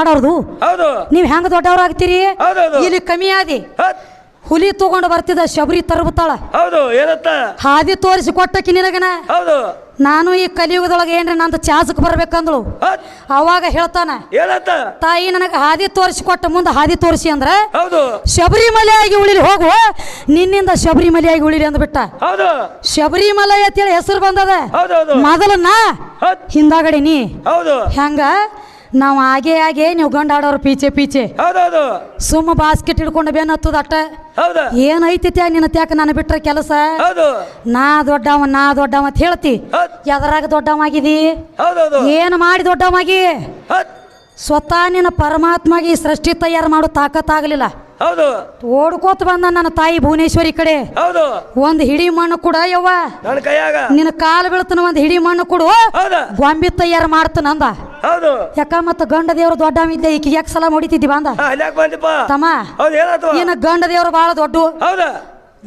ಆಡೋರ್ದು ಹೌದು. ನೀವ್ ಹೆಂಗ ದೊಡ್ಡವ್ರ ಆಗ್ತೀರಿ? ಹೌದೌದು. ಇಲ್ಲಿ ಕಮ್ಮಿ ಆದಿ ಹುಲಿ ತಗೊಂಡು ಬರ್ತಿದ್ದ ಶಬರಿ ತರ್ಬತಾಳ ಹೌದು ಏನತ್ತ ಹಾದಿ ತೋರಿಸಿ ಕೊಟ್ಟಕಿ ನಿನಗನ? ಹೌದು. ನಾನು ಈ ಕಲಿಯುಗದೊಳಗೆ ಏನ್ರಿ ನಂದು ಚಾಸಕ್ ಬರ್ಬೇಕಂದ್ಳು ಅವಾಗ ಹೇಳ್ತಾನ ಏನತ್ತ ತಾಯಿ ನನಗೆ ಹಾದಿ ತೋರಿಸಿ ಕೊಟ್ಟ ಮುಂದೆ ಹಾದಿ ತೋರಿಸಿ ಅಂದ್ರ ಹೌದು. ಶಬರಿಮಲೆಯಾಗಿ ಉಳಿಲಿ ಹೋಗು. ನಿನ್ನಿಂದ ಶಬರಿಮಲೆಯಾಗಿ ಉಳಿಲಿ ಅಂದ್ಬಿಟ್ಟ. ಹೌದು. ಶಬರಿಮಲೆ ಅಂತೇಳಿ ಹೆಸರು ಬಂದದ. ಹೌದೌದು ಮೊದಲನ್ನ ಹತ್ ಹಿಂದಾಗಡಿ ನೀ. ಹೌದು. ಹೆಂಗ? ನಾವು ಹಾಗೆ ಹಾಗೆ ನೀವು ಗಂಡ ಆಡೋರು ಪೀಚೆ ಪೀಚೆ. ಹೌದೌದು. ಸುಮ್ಮ ಬಾಸ್ಕೆಟ್ ಹಿಡ್ಕೊಂಡು ಬೇನ್ ಹತ್ತದ ಅಟ್ಟ. ಹೌದು. ಏನೈತಿ ತ್ಯಾಗ ನಿನ್ನ ತ್ಯಾಕ ನಾನು ಬಿಟ್ರೆ ಕೆಲಸ? ಹೌದು. ನಾ ದೊಡ್ಡವ ನಾ ದೊಡ್ಡವ ಅಂತ ಹೇಳ್ತಿ. ಹತ್ ಎದರಾಗ ದೊಡ್ಡವಾಗಿದಿ ಹೌದೌದು. ಏನು ಮಾಡಿ ದೊಡ್ಡವಾಗಿ ಹತ್ ಸ್ವತಃ ನಿನ್ನ ಪರಮಾತ್ಮಗೆ ಈ ಸೃಷ್ಟಿ ತಯಾರು ಮಾಡೋ ತಾಕತ್ತಾಗಲಿಲ್ಲ. ಹೌದು. ಓಡ್ಕೋತ ಬಂದ ನನ್ನ ತಾಯಿ ಭುವನೇಶ್ವರಿ ಕಡೆ. ಹೌದು. ಒಂದು ಹಿಡಿ ಮಣ್ಣು ಕೂಡ ಯವ್ವ. ನನ್ನ ಕೈಯಾಗ. ನಿನ್ನ ಕಾಲು ಬೀಳ್ತಾನ ಒಂದು ಹಿಡಿ ಮಣ್ಣು ಕೊಡು. ಹೌದು. ಗೊಂಬಿ ತಯಾರು ಮಾಡ್ತಾನ ಅಂದ. ಹೌದು. ಯಾಕ ಮತ್ತ ಗಂಡ ದೇವ್ರ ದೊಡ್ಡ ಇದ್ದೆ ಈಕಿಗೆ ಯಾಕೆ ಸಲ ಹೊಡಿತಿದ್ದಿ ಬಂದ ತಮ್ಮ ಹೌದು ಏನಾಯ್ತು? ಇನ್ನು ಗಂಡ ದೇವ್ರು ಭಾಳ ದೊಡ್ಡ. ಹೌದ.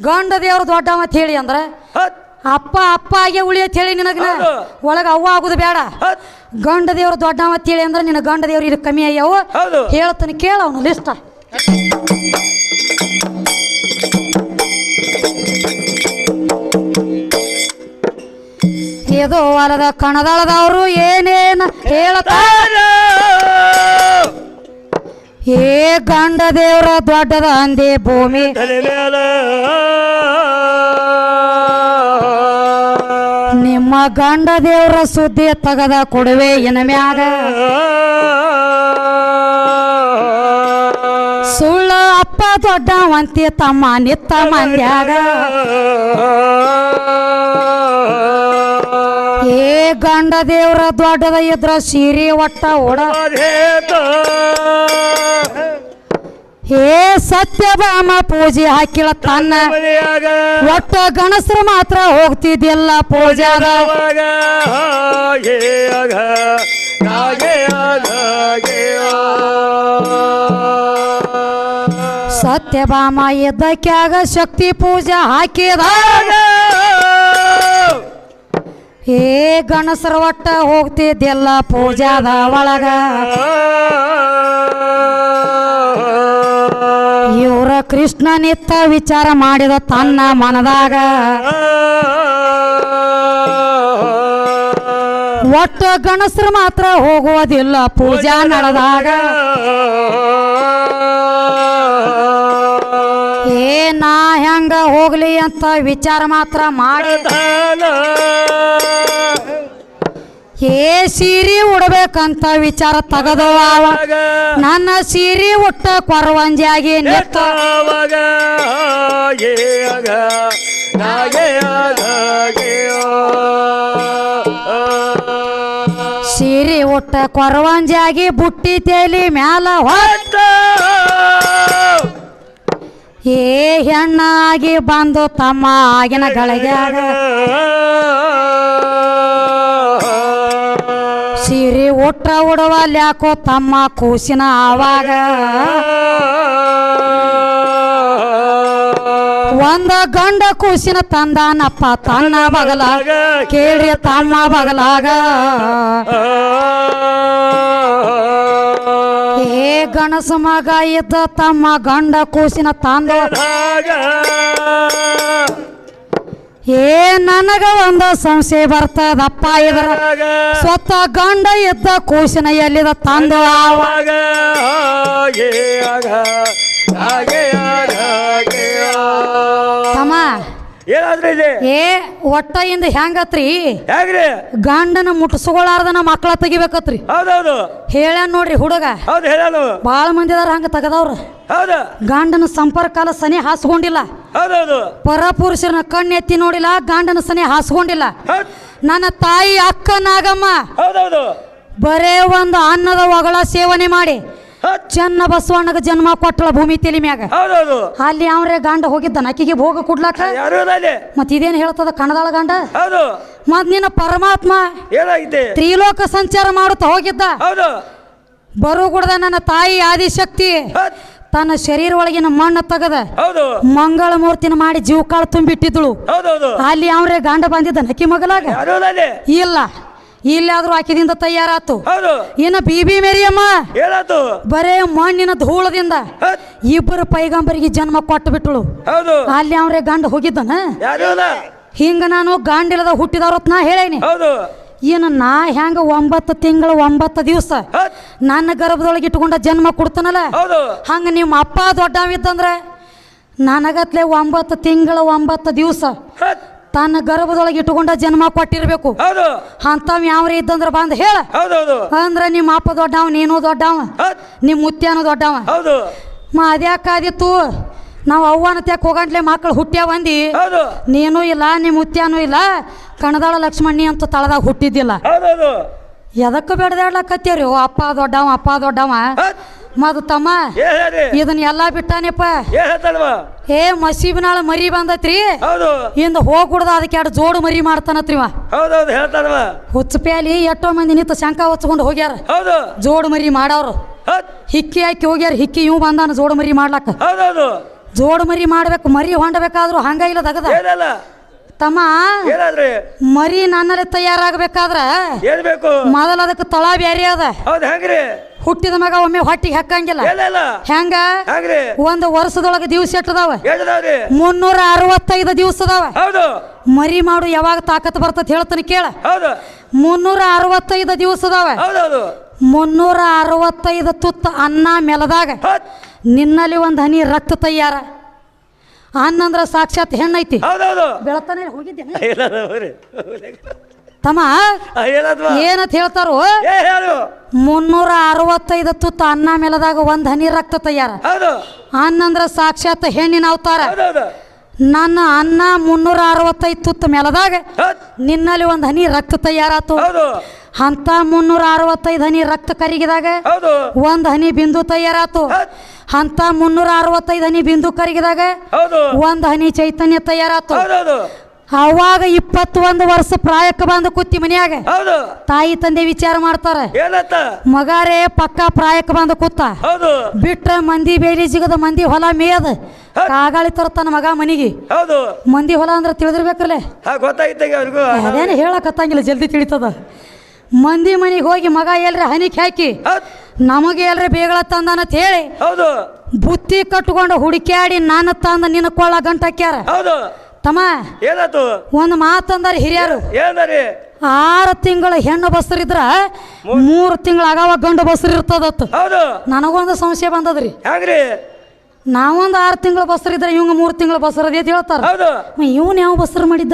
ಗಂಡ ದೇವ್ರ ದೊಡ್ಡವ ಅಂತ ಹೇಳಿ ಅಂದ್ರ ಅಪ್ಪ ಅಪ್ಪ ಆಗಿ ಉಳಿ ಅಂತ ಹೇಳಿ ನಿನಗೆ ಒಳಗೆ ಅವ್ವ ಆಗುದು ಬೇಡ. ಗಂಡ ದೇವ್ರ ದೊಡ್ಡವ ಅಂತ ಹೇಳಿ ಅಂದ್ರೆ ನಿನ್ನ ಗಂಡ ದೇವ್ರ ಇದು ಕಮ್ಮಿ ಆಗ್ಯಾವ. ಹೇಳ್ತಾನೆ ಕೇಳ ಅವನು ಲಿಸ್ಟ ಇದು ಹೊಲದ ಕಣದಳದವರು ಏನೇನು ಹೇಳ್ತಾರ ಏ ಗಂಡ ದೇವ್ರ ದೊಡ್ಡದ ಅಂದೇ ಭೂಮಿ. ನಿಮ್ಮ ಗಂಡ ದೇವರ ಸುದ್ದಿ ತಗದ ಕೊಡುವೆ ಎನಮ್ಯಾಗ ಸುಳ್ಳ ಅಪ್ಪ ದೊಡ್ಡವಂತಿ ತಮ್ಮ ನಿತ್ತ ಮಂದ್ಯಾಗ. ಏ ಗಂಡ ದೇವ್ರ ದೊಡ್ಡದ ಇದ್ರ ಸೀರೆ ಒಟ್ಟ ಓಡ ಏ ಸತ್ಯಭಾಮ ಪೂಜೆ ಹಾಕಿಳ ತನ್ನ ಒಟ್ಟ ಗಣಸರು ಮಾತ್ರ ಹೋಗ್ತಿದ್ದಿಲ್ಲ ಪೂಜಾದ ಸತ್ಯಭಾಮ ಇದ್ದಕ್ಕಾಗ ಶಕ್ತಿ ಪೂಜೆ ಹಾಕಿದ. ಏ ಗಣಸರ ಒಟ್ಟ ಹೋಗ್ತಿದ್ದಿಲ್ಲ ಪೂಜಾದ ಒಳಗ. ಕೃಷ್ಣ ನಿತ್ತ ವಿಚಾರ ಮಾಡಿದ ತನ್ನ ಮನದಾಗ. ಒಟ್ಟು ಗಣಸರು ಮಾತ್ರ ಹೋಗುವುದಿಲ್ಲ ಪೂಜಾ ನಡೆದಾಗ. ಏ, ನಾ ಹೆಂಗ ಹೋಗ್ಲಿ ಅಂತ ವಿಚಾರ ಮಾತ್ರ ಮಾಡಿ ಏ ಸೀರೆ ಉಡ್ಬೇಕಂತ ವಿಚಾರ ತಗದವ ನನ್ನ ಸೀರೆ ಉಟ್ಟ ಕೊರವಂಜಾಗಿ ನಿತ್ತವಾಗ ಸೀರೆ ಉಟ್ಟ ಕೊರವಂಜಾಗಿ ಬುಟ್ಟಿ ತೇಲಿ ಮ್ಯಾಲ ಹೊತ್ತ ಏ ಹೆಣ್ಣಾಗಿ ಬಂದು ತಮ್ಮ ಆಗಿನ ಗಳಿಗ್ಯಾಗ. ಸೀರೆ ಉಟ್ಟ ಉಡವಲ್ ಲ್ಯಾಕೋ ತಮ್ಮ ಕೂಸಿನ ಆವಾಗ. ಒಂದ ಗಂಡ ಕೂಸಿನ ತಂದಾನಪ್ಪ ತನ್ನ ಬಗಲಾಗ. ಕೇಳ್ರಿ ತಮ್ಮ ಬಗಲಾಗ. ಏ ಗಣಸ ಮಗ ಇದ್ದ ತಮ್ಮ ಗಂಡ ಕೂಸಿನ ತಂದ. ಏ ನನಗ ಒಂದು ಸಂಶಯ ಬರ್ತದಪ್ಪ ಇದ್ರ. ಸ್ವತಃ ಗಂಡ ಇದ್ದ ಕೂಸಿನ ಎಲ್ಲಿದ ತಂದು? ಏನಾದ್ರೂ ಇದೆ? ಏ ಒಟ್ಟ ಇಂದ ಹೆಂಗತ್ರಿ ಹೇಗ್ರಿ ಗಂಡನ ನಮ್ಮ ಮಕ್ಕಳ ತೆಗಿಬೇಕತ್ರಿ. ಹೌದೌದು. ಹೇಳ್ಯಾನ್ ನೋಡ್ರಿ ಹುಡುಗ. ಹೌದು ಹೇಳೋದು ಬಾಳ ಮಂದಿ ಅದಾರ ಹಂಗ ತೆಗದವ್ರ. ಹೌದು. ಗಂಡನ ಸಂಪರ್ಕಾಲ ಸನಿ ಹಾಸ್ಕೊಂಡಿಲ್ಲ ಹೌದೌದು. ಕಣ್ಣು ಎತ್ತಿ ನೋಡಿಲ್ಲ ಗಂಡನ ಸನಿ ಹಾಸ್ಕೊಂಡಿಲ್ಲ ನನ್ನ ತಾಯಿ ಅಕ್ಕ ನಾಗಮ್ಮ. ಹೌದೌದು. ಬರೇ ಒಂದು ಅನ್ನದ ಒಗಳ ಸೇವನೆ ಮಾಡಿ. ಚೆನ್ನ ಬಸವಣ್ಣಗ ಜನ್ಮ ಕೊಟ್ಟಳ ಭೂಮಿ ತೆಲಿ ಮ್ಯಾಗ. ಹೌದೌದು. ಅಲ್ಲಿ ಅವ್ರೆ ಗಂಡ ಹೋಗಿದ್ದ ಆಕಿಗೆ ಭೋಗ ಕೊಡ್ಲಾಕ? ಯಾರು ಅಲ್ಲಿ. ಮತ್ ಇದೇನ್ ಹೇಳ್ತದ ಕಣದಾಳ ಗಂಡ? ಹೌದು. ಮತ್ ನಿನ್ನ ಪರಮಾತ್ಮ ಏನಾಗಿದೆ? ತ್ರಿಲೋಕ ಸಂಚಾರ ಮಾಡುತ್ತಾ ಹೋಗಿದ್ದ? ಹೌದು. ಬರು ಗುಡ್ದ ನನ್ನ ತಾಯಿ ಆದಿಶಕ್ತಿ. ತನ್ನ ಶರೀರ ಒಳಗಿನ ಮಣ್ಣು ತೆಗದ. ಹೌದು. ಮಂಗಳ ಮೂರ್ತಿನ ಮಾಡಿ ಜೀವಕಾಳು ತುಂಬಿಟ್ಟಿದ್ಳು ಅಲ್ಲಿ ಅವ್ರೆ ಗಂಡ ಬಂದಿದ್ದ ನಕ್ಕಿ ಮಗಲಾಗ? ಇಲ್ಲ. ಇಲ್ಲಾದ್ರೂ ಆಕಿದಿಂದ ತಯಾರಾತು. ಹೌದು. ಇನ್ನು ಬಿ ಬಿ ಮೇರಿಯಮ್ಮ ಏನಾತು ಬರೇ ಮಣ್ಣಿನ ಧೂಳದಿಂದ ಇಬ್ಬರು ಪೈಗಂಬರಿಗೆ ಜನ್ಮ ಕೊಟ್ಟು ಬಿಟ್ಟಳು ಅಲ್ಲಿ ಅವ್ರೆ ಗಂಡ ಹೋಗಿದ್ದನ? ಹಿಂಗ ನಾನು ಗಾಂಡಿಲದ ಹುಟ್ಟಿದವ್ರತ್ ನಾ ಹೇಳೇನಿ. ಇನ್ನು ನಾ ಹೆಂಗ ಒಂಬತ್ತು ತಿಂಗಳು ಒಂಬತ್ತು ದಿವಸ ನನ್ನ ಗರ್ಭದೊಳಗೆ ಇಟ್ಕೊಂಡ ಜನ್ಮ ಕೊಡ್ತಾನಲ್ಲ? ಹಂಗ ನಿಮ್ಮ ಅಪ್ಪ ದೊಡ್ಡವಿದ್ದಂದ್ರೆ ನನಗತ್ಲೆ ಒಂಬತ್ತು ತಿಂಗಳು ಒಂಬತ್ತು ದಿವಸ ತನ್ನ ಗರ್ಭದೊಳಗೆ ಇಟ್ಟುಕೊಂಡ ಜನ್ಮ ಕೊಟ್ಟಿರ್ಬೇಕು. ಹೌದು. ಅಂಥವ್ ಯಾವ್ರಿ ಇದ್ದಂದ್ರೆ ಬಂದು ಹೇಳ. ಹೌದೌದು. ಅಂದ್ರೆ ನಿಮ್ಮ ಅಪ್ಪ ದೊಡ್ಡವ ನೀನು ದೊಡ್ಡವ ನಿಮ್ಮ ಮುತ್ಯಾನು ದೊಡ್ಡವ. ಹೌದು. ಮಾ ಅದ್ಯಾಕಾದಿತ್ತು ನಾವು ಅವ್ವನ ತ್ಯಾಕ್ ಹೋಗಂಟ್ಲೆ ಮಕ್ಕಳು ಹುಟ್ಟ್ಯಾವ ಬಂದಿ? ಹೌದು. ನೀನು ಇಲ್ಲ ನಿಮ್ಮ ಮುತ್ಯಾನು ಇಲ್ಲ ಕಣದಾಳ ಲಕ್ಷ್ಮಣಿ ಅಂತ ತಳದಾಗ ಹುಟ್ಟಿದ್ದಿಲ್ಲ. ಹೌದೌದು. ಎದಕ್ಕೆ ಬೆಡ್ದಾಡ್ಲಕತ್ತೀರಿ? ಓ ಅಪ್ಪ ದೊಡ್ಡವ ಅಪ್ಪ ದೊಡ್ಡವ. ಮದು ತಮ್ಮ ಇದನ್ನ ಎಲ್ಲ ಬಿಟ್ಟಾನೆಪ್ಪ. ಏ ಮಸೀಬಿನಾಳ ಮರಿ ಬಂದೈತ್ರಿ. ಹೌದು. ಇಂದ ಹೋಗ್ಬಿಡ್ದ ಅದಕ್ಕೆ ಎರಡು ಜೋಡು ಮರಿ ಮಾಡ್ತಾನತ್ರಿ ಹುಚ್ಚಪ್ಯಾಲಿ ಎಷ್ಟೋ ಮಂದಿ ನಿಂತ ಶಂಕ ಹೊಚ್ಕೊಂಡು ಹೋಗ್ಯಾರ. ಹೌದು. ಜೋಡು ಮರಿ ಮಾಡವ್ರು ಹಿಕ್ಕಿ ಹಾಕಿ ಹೋಗ್ಯಾರ ಹಿಕ್ಕಿ ಇವ್ ಬಂದಾನ ಜೋಡು ಮರಿ ಮಾಡ್ಲಕ್ಕ ಹೌದೌದು. ಜೋಡು ಮರಿ ಮಾಡ್ಬೇಕು ಮರಿ ಹೊಂಡಬೇಕಾದ್ರು ಹಂಗ ಇಲ್ಲ ತಗದ ತಮ್ಮ ಮರಿ ನನ್ನಲ್ಲಿ ತಯಾರಾಗಬೇಕಾದ್ರ ಮೊದಲ ಅದಕ್ಕೆ ತಳ ಬ್ಯಾರಿ ಅದ. ಹುಟ್ಟಿದ ಮಗ ಒಮ್ಮೆ ಹೊಟ್ಟಿಗೆ ಹಾಕಂಗಿಲ್ಲ. ಹೆಂಗ? ಒಂದು ವರ್ಷದೊಳಗೆ ದಿವಸ ಎಟ್ಟದಾವ? ಮುನ್ನೂರ ಅರವತ್ತೈದು ದಿವಸ ಅದಾವ ಮರಿ ಮಾಡು ಯಾವಾಗ ತಾಕತ್ ಬರ್ತದೆ ಹೇಳ್ತಾನೆ ಕೇಳ. ಮುನ್ನೂರ ಅರವತ್ತೈದು ದಿವಸ ಅದಾವ ಮುನ್ನೂರ ಅರವತ್ತೈದು ತುತ್ತ ಅನ್ನ ಮೆಲದಾಗ ನಿನ್ನಲ್ಲಿ ಒಂದು ಹನಿ ರಕ್ತ ತಯಾರ. ಅನ್ನಂದ್ರ ಸಾಕ್ಷಾತ್ ಹೆಣ್ಣೈತಿ. ಬೆಳತಾನೆ ಹೋಗಿದ್ದೇನೆ. ಏನದವ್ರಿ ತಮ್ಮ ಏನಂತ ಹೇಳ್ತಾರೋ? ಮುನ್ನೂರ ಅರವತ್ತೈದು ತುತ್ತ ಅನ್ನ ಮೇಲದಾಗ ಒಂದ್ ಹನಿ ರಕ್ತ ತಯಾರ. ಅನ್ನಂದ್ರ ಸಾಕ್ಷಾತ್ ಹೆಣ್ಣಿನ ಅವತಾರ. ನನ್ನ ಅನ್ನ ಮುನ್ನೂರ ಅರವತ್ತೈದು ತುತ್ತ ಮೇಲದಾಗ ನಿನ್ನಲ್ಲಿ ಒಂದು ಹನಿ ರಕ್ತ ತಯಾರಾತು. ಅಂತ ಮುನ್ನೂರ ಅರವತ್ತೈದು ಹನಿ ರಕ್ತ ಕರಿಗಿದಾಗ ಒಂದು ಹನಿ ಬಿಂದು ತಯಾರಾತು. ಅಂತ ಮುನ್ನೂರ ಅರವತ್ತೈದು ಹನಿ ಬಿಂದು ಕರಿಗಿದಾಗ ಒಂದು ಹನಿ ಚೈತನ್ಯ ತಯಾರಾತು. ಅವಾಗ ಇಪ್ಪತ್ತೊಂದು ವರ್ಷ ಪ್ರಾಯಕ್ಕೆ ಬಂದು ಕುತ್ತಿ ಮನ್ಯಾಗ. ಹೌದು. ತಾಯಿ ತಂದೆ ವಿಚಾರ ಮಾಡ್ತಾರೆ. ಏನತ್ತ? ಮಗಾರೇ ಪಕ್ಕ ಪ್ರಾಯಕ್ಕೆ ಬಂದು ಕೂತ. ಹೌದು. ಬಿಟ್ರ ಮಂದಿ ಬೇಲಿ ಸಿಗದ ಮಂದಿ ಹೊಲ ಮೇಯದ. ಕಾಗಾಳಿ ತನ್ನ ಮಗ ಮನಿಗೆ. ಹೌದು. ಮಂದಿ ಹೊಲ ಅಂದ್ರೆ ತಿಳಿದಿರ್ಬೇಕಲ್ಲ ಅವ್ರಿಗೂ. ಅದೇನು ಹೇಳಕತ್ತಂಗಿಲ್ಲ ಜಲ್ದಿ ತಿಳಿತದ. ಮಂದಿ ಮನಿಗೆ ಹೋಗಿ ಮಗ ಎಲ್ರಿ ಹನಿಕ್ ಹಾಕಿ ನಮಗೆ ಎಲ್ರಿ ಬೇಗಳ ತಂದಾನಂತ ಹೇಳಿ ಹೌದು. ಬುತ್ತಿ ಕಟ್ಕೊಂಡು ಹುಡುಕ್ಯಾಡಿ ನಾನು ತಂದ ನಿನ್ನ ಕೊಳ್ಳ ಗಂಟಾಕ್ಯಾರ ಹೌದು. ತಮ್ಮ ಏನಾಯ್ತು? ಒಂದು ಮಾತಂದಾರ ಹಿರಿಯರು. ಏನರಿ? ಆರು ತಿಂಗಳ ಹೆಣ್ಣು ಬಸ್ರಿದ್ರ ಮೂರು ತಿಂಗಳ ಆಗಾವ ಗಂಡು ಬಸ್ರಿ ಇರ್ತದತ್ತು ಹೌದು. ನನಗೊಂದು ಸಂಶಯ ಬಂದದ್ರಿ. ಹೆಂಗ್ರಿ ನಾವೊಂದು ಆರು ತಿಂಗಳ ಬಸ್ರಿದ್ರೆ ಇವಂಗ ಮೂರು ತಿಂಗಳ ಬಸ್ರದಿ ಅಂತ ಹೇಳ್ತಾರ. ಹೌದು. ಇವನ್ ಯಾವ ಬಸ್ರು ಮಾಡಿದ್ದ?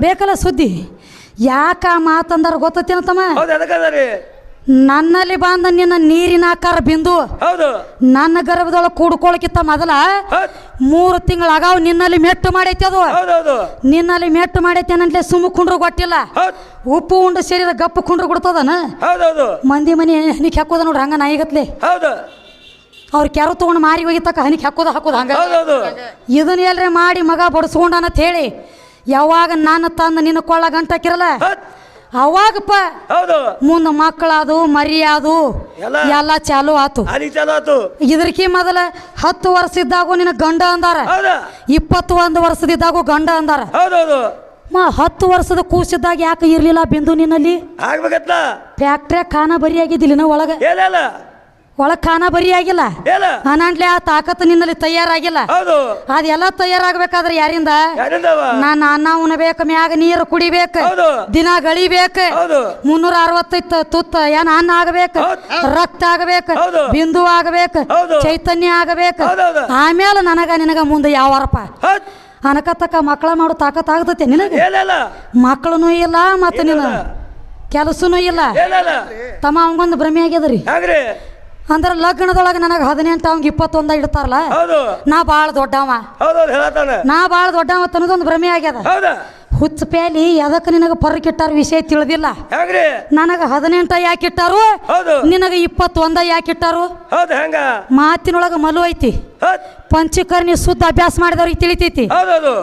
ಬೇಕಲ್ಲ ಸುದ್ದಿ. ಯಾಕ ಮಾತಂದಾರ ಗೊತ್ತತ್ತೇನ ತಮ್ಮ? ನನ್ನಲ್ಲಿ ಬಂದ ನಿನ್ನ ನೀರಿನ ಆಕಾರ ಬಿಂದು. ಹೌದು. ನನ್ನ ಗರ್ಭದೊಳಗೆ ಕೂಡ್ಕೊಳಕಿತ್ತ ಮೊದಲ ಮೂರು ತಿಂಗಳ ಆಗಾವ್ ನಿನ್ನಲ್ಲಿ ಮೆಟ್ಟು ಮಾಡೈತಿ ಅದು. ನಿನ್ನಲ್ಲಿ ಮೆಟ್ಟು ಮಾಡೈತಿ ಅನ್ನಂತಲೇ ಸುಮ್ಮ ಕುಂಡ್ರು ಗೊತ್ತಿಲ್ಲ. ಉಪ್ಪು ಉಂಡು ಶರೀರ ಗಪ್ಪು ಕುಂಡ್ರು ಕೊಡ್ತದನ ಮಂದಿ ಮನಿ ಹನಿಕ್ ಹಾಕೋದ ನೋಡ್ರಿ ಹಂಗ ನಾಯಿಗತ್ಲೆ ಅವ್ರ ಕೆರ ತಗೊಂಡು ಮಾರಿ ಹೋಗಿತ್ತಕ್ಕ ಹನಿಕ್ ಹಾಕೋದ ಹಾಕೋದ ಹಂಗ. ಇದನ್ನ ಎಲ್ರೆ ಮಾಡಿ ಮಗ ಬಡಿಸ್ಕೊಂಡನಂತ ಹೇಳಿ ಯಾವಾಗ ನಾನು ತಂದು ನಿನ್ನ ಕೊಳ್ಳ ಗಂಟಾಕಿರಲ್ಲ ಹತ್ ಅವಾಗಪ್ಪ ಹೌದು. ಮುಂದೆ ಮಕ್ಕಳದು ಮರಿಯಾದು ಎಲ್ಲ. ಎಲ್ಲ ಚಾಲು ಆತು. ಅಲ್ಲಿ ಚಲೋ ಆತು. ಇದಕ್ಕೆ ಮೊದಲ ಹತ್ತು ವರ್ಷ ಇದ್ದಾಗೂ ನಿನ್ನ ಗಂಡ ಅಂದಾರ. ಇಪ್ಪತ್ತು ಒಂದು ವರ್ಷದಿದ್ದಾಗೂ ಗಂಡ ಅಂದಾರ. ಹೌದೌದು. ಮಾ ಹತ್ತು ವರ್ಷದ ಕೂಸಿದ್ದಾಗ ಯಾಕೆ ಇರ್ಲಿಲ್ಲ ಬಿಂದು ನಿನ್ನಲ್ಲಿ? ಫ್ಯಾಕ್ಟ್ರಿಯಾಗ ಫ್ಯಾಕ್ಟ್ರಿಯ ಖಾನ ಬರಿ ಆಗಿದ್ದಿಲ್ಲ ಒಳಗ? ಒಳಗ್ ಖಾನ ಬರಿ ಆಗಿಲ್ಲ. ಏನ? ಅನಂಟ್ಲೆ ಆ ತಾಕತ್ತು ನಿನ್ನಲ್ಲಿ ತಯಾರಾಗಿಲ್ಲ. ಹೌದು. ಅದೆಲ್ಲ ತಯಾರಾಗಬೇಕಾದ್ರೆ ಯಾರಿಂದ? ಯಾರಿಂದವ? ನಾನು ಅನ್ನ ಉಣಬೇಕು ಮ್ಯಾಗ ನೀರು ಕುಡಿಬೇಕು ಹೌದು. ದಿನ ಗಳಿಬೇಕು ಹೌದು. ಮುನ್ನೂರ ಅರವತ್ತೈದು ತುತ್ತ ಏನ ಅನ್ನ ಆಗಬೇಕು ರಕ್ತ ಆಗಬೇಕು ಹೌದು. ಬಿಂದು ಆಗಬೇಕು ಹೌದು. ಚೈತನ್ಯ ಆಗಬೇಕು. ಆಮೇಲೆ ನನಗ ನಿನಗ ಮುಂದೆ ಯಾವಾರಪ್ಪ? ಹತ್ ಅನಕತ್ತಕ್ಕ ಮಕ್ಕಳ ಮಾಡು ತಾಕತ್ ಆಗತೈತೆ ನಿನಗೆ? ಏನಿಲ್ಲ ಮಕ್ಕಳೂ ಇಲ್ಲ ಮತ್ತು ನಿನ್ನ. ಕೆಲಸನೂ ಇಲ್ಲ. ಏನಿಲ್ಲ ತಮ್ಮ ಅವಂಗೊಂದು ಭ್ರಮೆ ಆಗ್ಯದ್ರಿ ಹೆಂಗ್ರಿ ಅಂದ್ರೆ ಲಗ್ನದೊಳಗೆ ನನಗೆ ಹದಿನೆಂಟು ಅವಂಗ ಇಪ್ಪತ್ತೊಂದ ಇಡ್ತಾರಲ್ಲ? ನಾ ಭಾಳ ದೊಡ್ಡವ. ನಾ ಭಾಳ ದೊಡ್ಡವ ತನ್ನದೊಂದು ಭ್ರಮೆ ಆಗ್ಯದ. ಹುಚ್ಚ ಪ್ಯಾಲಿ ಎದಕ್ಕೆ ನಿನಗೆ ಪರ್ಕಿಟ್ಟಾರ ವಿಷಯ ತಿಳಿದಿಲ್ಲ? ನನಗ ಹದಿನೆಂಟ ಯಾಕೆ ಇಟ್ಟಾರು? ನಿನಗೆ ಇಪ್ಪತ್ತೊಂದ ಯಾಕೆ ಇಟ್ಟಾರು? ಮಾತಿನೊಳಗ ಮಲು ಐತಿ. ಪಂಚಕರ್ಣಿ ಶುದ್ಧ ಅಭ್ಯಾಸ ಮಾಡಿದವ್ರಿಗೆ ತಿಳಿತೈತಿ.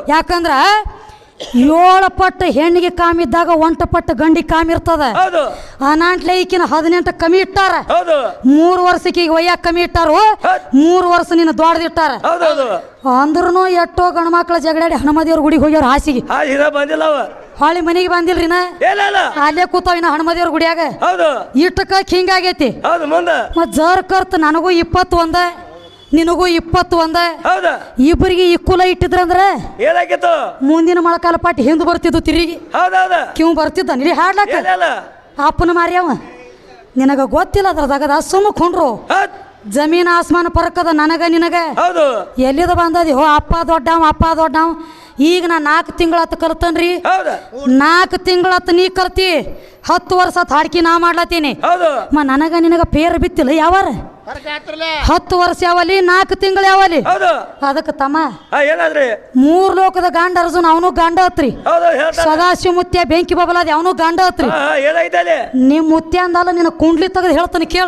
ಯಾಕಂದ್ರ ಏಳು ಪಟ್ಟು ಹೆಣ್ಣಿಗೆ ಕಾಮಿದ್ದಾಗ ಒಂಟ ಪಟ್ಟು ಗಂಡಿ ಕಾಮಿ ಇರ್ತದ. ಹೌದು. ಅನಾಂಟ್ಲೆ ಈಕಿನ ಹದಿನೆಂಟು ಕಮ್ಮಿ ಇಟ್ಟಾರ. ಮೂರು ವರ್ಷಕ್ಕೆ ಈಗ ವಯ್ಯ ಕಮ್ಮಿ ಇಟ್ಟಾರು. ಮೂರು ವರ್ಷ ನಿನ್ನ ದೊಡ್ಡದಿಟ್ಟಾರ. ಅಂದ್ರೂ ಎಷ್ಟೋ ಗಣಮಕ್ಳ ಜಗಳಾಡಿ ಹನುಮದೇವ್ರ ಗುಡಿಗೆ ಹೋಗ್ಯಾರ ಹಾಸಿಗೆ. ಅವ. ಮನೆಗೆ ಬಂದಿಲ್ರಿ ನಾ? ಇಲ್ಲ ಇನ್ನ ಅಲ್ಲೇ ಕೂತಾವಿನ ಹನುಮದೇವ್ರ ಗುಡಿಯಾಗ. ಇಟ್ಟಕ್ಕ ಹಿಂಗಾಗೈತಿ. ಮತ್ ಜರ್ ಕರ್ತ್ ನನಗೂ ಇಪ್ಪತ್ತು ಒಂದ ನಿನಗೂ ಇಪ್ಪತ್ತು ಒಂದ. ಹೌದ? ಇಬ್ಬರಿಗೆ ಇಕ್ಕುಲ ಇಟ್ಟಿದ್ರಂದ್ರ? ಏನಾಗಿತ್ತು? ಮುಂದಿನ ಮೊಳಕಾಲ ಪಾಟಿ ಹಿಂದ್ ಬರ್ತಿದ್ದು ತಿರುಗಿ. ಹೌದೌದ ಕಿವ್ ಬರ್ತಿದ್ದ? ನೀ ಹಾಡ್ಲಕ್ಕ ಅಪ್ಪನ ಮಾರ್ಯಾವ ನಿನಗ ಗೊತ್ತಿಲ್ಲ ಅದ್ರದಾಗ ಸುಮ್ಮ ಕೊಂಡ್ರು. ಜಮೀನ್ ಆಸ್ಮಾನ ಪರಕದ ನನಗ ನಿನಗ. ಹೌದು. ಎಲ್ಲಿದ ಬಂದದಿ? ಹೋ ಅಪ್ಪ ದೊಡ್ಡವ ಅಪ್ಪ ದೊಡ್ಡವ. ಈಗ ನಾ ನಾಲ್ಕು ತಿಂಗಳತ್ತ ಕಲ್ತನ್ರಿ. ನಾಲ್ಕು ತಿಂಗಳತ್ತ ನೀ ಕಲ್ತಿ. ಹತ್ತು ವರ್ಷ ಹಾಡ್ಕಿ ನಾ ಮಾಡ್ಲತ್ತೀನಿ. ಮ ನನಗ ನಿನಗ ಪೇರ್ ಬಿತ್ತಿಲ್ಲ ಯಾವಾರ? ಹತ್ತು ವರ್ಷ ಯಾವಲಿ ನಾಲ್ಕು ತಿಂಗಳು ಯಾವಲಿ? ಹೌದು. ಅದಕ್ಕೆ ತಮ್ಮ. ಆ, ಏನಾದ್ರಿ? ಮೂರ್ ಲೋಕದ ಗಾಂಡ ಅರ್ಜುನ್ ಅವನು ಗಂಡ ಹತ್ರಿ. ಹೌದು ಹೇಳ್ತಾನ ಸದಾಶಿವ ಮುತ್ಯ ಬೆಂಕಿ ಬಬಲಾದಿ ಅವನು ಗಂಡ ಹತ್ರಿ. ಹಾ ಹಾ ಏನಾಯ್ತಲ್ಲಿ ನಿಮ್ ಮುತ್ಯ ಅಂದಲ್ಲ ನಿನ್ನ ಕುಂಡ್ಲಿ ತೆಗೆದು ಹೇಳ್ತಾನೆ ಕೇಳ.